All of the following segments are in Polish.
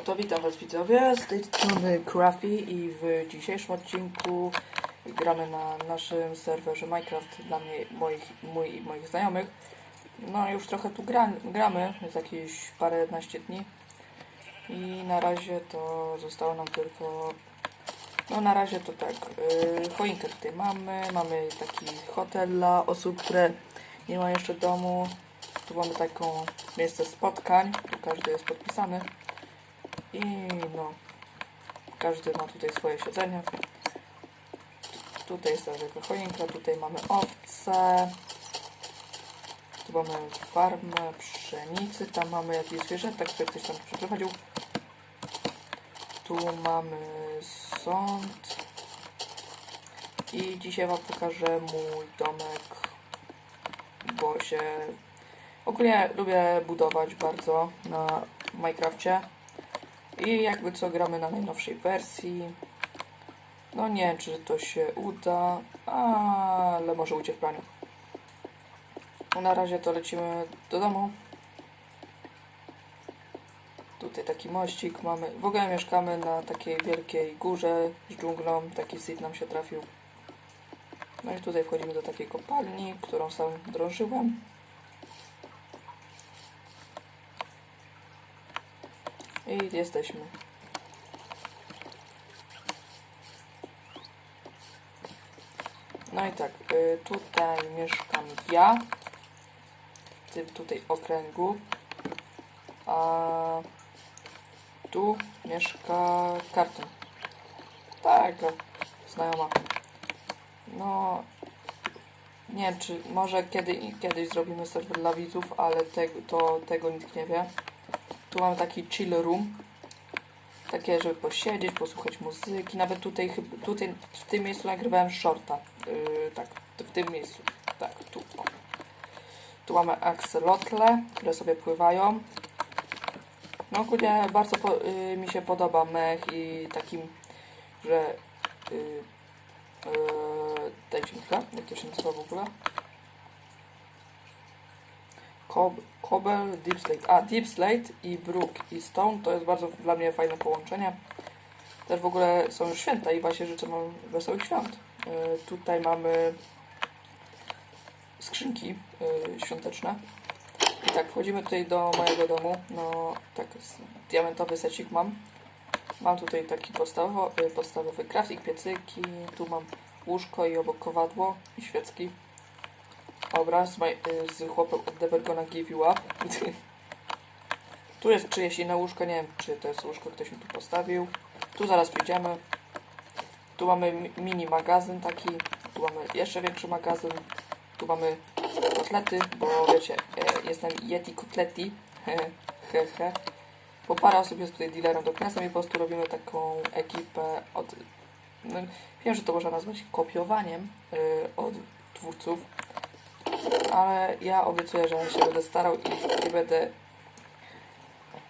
Oto witam was widzowie, z tej strony Crafty i w dzisiejszym odcinku gramy na naszym serwerze Minecraft dla mnie, moich, mój i moich znajomych. No już trochę tu gra, gramy, jest jakieś paręnaście dni i na razie to zostało nam tylko, no na razie to tak, yy, choinkę tutaj mamy, mamy taki hotel dla osób, które nie mają jeszcze domu. Tu mamy taką miejsce spotkań, tu każdy jest podpisany. I no, każdy ma tutaj swoje siedzenie. Tutaj jest ta zwykła choinka, tutaj mamy owce. Tu mamy farmę pszenicy, tam mamy jakieś zwierzęta, które ktoś tam przeprowadził. Tu mamy sąd. I dzisiaj Wam pokażę mój domek, bo się... Ogólnie lubię budować bardzo na Minecrafcie. I jakby co gramy na najnowszej wersji. No nie wiem, czy to się uda, ale może ujdzie w planie. No na razie to lecimy do domu. Tutaj taki mościk mamy. W ogóle mieszkamy na takiej wielkiej górze z dżunglą. Taki sit nam się trafił. No i tutaj wchodzimy do takiej kopalni, którą sam drążyłem. I jesteśmy. No i tak, y, tutaj mieszkam ja, w tym tutaj okręgu, a tu mieszka karton. Tak, znajoma. No, nie wiem, czy może kiedy, kiedyś zrobimy serwer dla widzów, ale tego, to, tego nikt nie wie. Tu mamy taki chill room. Takie, żeby posiedzieć, posłuchać muzyki. Nawet tutaj, tutaj w tym miejscu nagrywałem shorta. Yy, tak, w tym miejscu. Tak, tu. O. Tu mamy axolotle, które sobie pływają. No ogólnie bardzo po, yy, mi się podoba mech i takim, że... Yy, yy, jak to się nazywa w ogóle? Cobble, Deep Slate. A, Deep Slate i Brook i Stone to jest bardzo dla mnie fajne połączenie. Też w ogóle są już święta i właśnie życzę Wam wesołych świąt. E, tutaj mamy skrzynki e, świąteczne. I tak, wchodzimy tutaj do mojego domu. No, tak, diamentowy secik mam. Mam tutaj taki podstawowy, e, podstawowy crafting, piecyki. Tu mam łóżko i obok kowadło i świecki obraz z, chłopem od Never Gonna Give You Up. tu jest czyjeś inne łóżko, nie wiem czy to jest łóżko, ktoś mi tu postawił. Tu zaraz przyjdziemy. Tu mamy mi- mini magazyn taki, tu mamy jeszcze większy magazyn. Tu mamy kotlety, bo wiecie, e, jestem Yeti Kotleti. He, he. Bo parę osób jest tutaj dealerem do knesa i po prostu robimy taką ekipę od... No, wiem, że to można nazwać kopiowaniem y, od twórców, ale ja obiecuję, że się będę starał i, i będę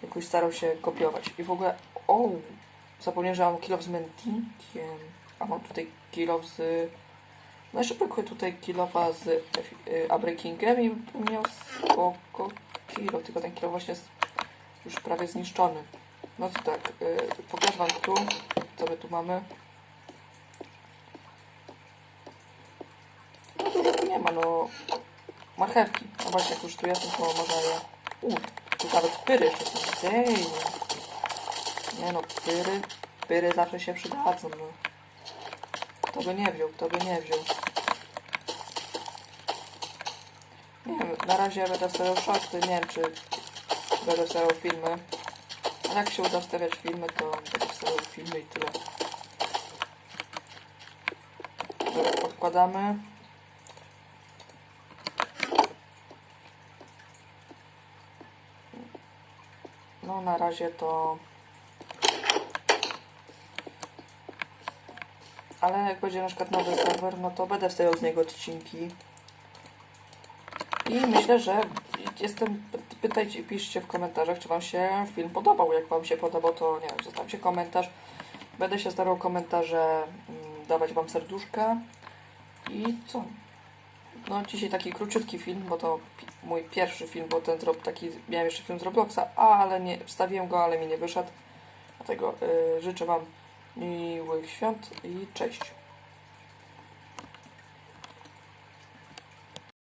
jakoś starał się kopiować. I w ogóle, o, zapomniałem, że mam kill off z Mentinkiem, a mam tutaj kill off z... No jeszcze brakuje tutaj kill offa z y, Abreakingiem i bym miał spoko kill off, tylko ten kill off właśnie jest już prawie zniszczony. No to tak, y, pokażę wam tu, co my tu mamy. No dużo tu nie ma, no marchewki. No właśnie, jak już tu jestem, to można je... U, tu nawet pyry jeszcze są. Dej. Nie no, pyry, pyry zawsze się przydadzą, no. Kto by nie wziął, kto by nie wziął. Nie wiem, na razie będę wstawiał shorty, nie wiem czy będę wstawiał filmy. Ale jak się uda wstawiać filmy, to będę wstawiał filmy i tyle. Dobra, odkładamy. No na razie to... Ale jak będzie na przykład nowy serwer, no to będę wstawiał z niego odcinki. I myślę, że jestem... Pytajcie, piszcie w komentarzach, czy Wam się film podobał. Jak Wam się podobał, to nie wiem, zostawcie komentarz. Będę się starał komentarze mm, dawać Wam serduszka. I co? No dzisiaj taki króciutki film, bo to mój pierwszy film, bo ten taki, miałem jeszcze film z Robloxa, ale nie, wstawiłem go, ale mi nie wyszedł. Dlatego y, życzę Wam miłych świąt i cześć.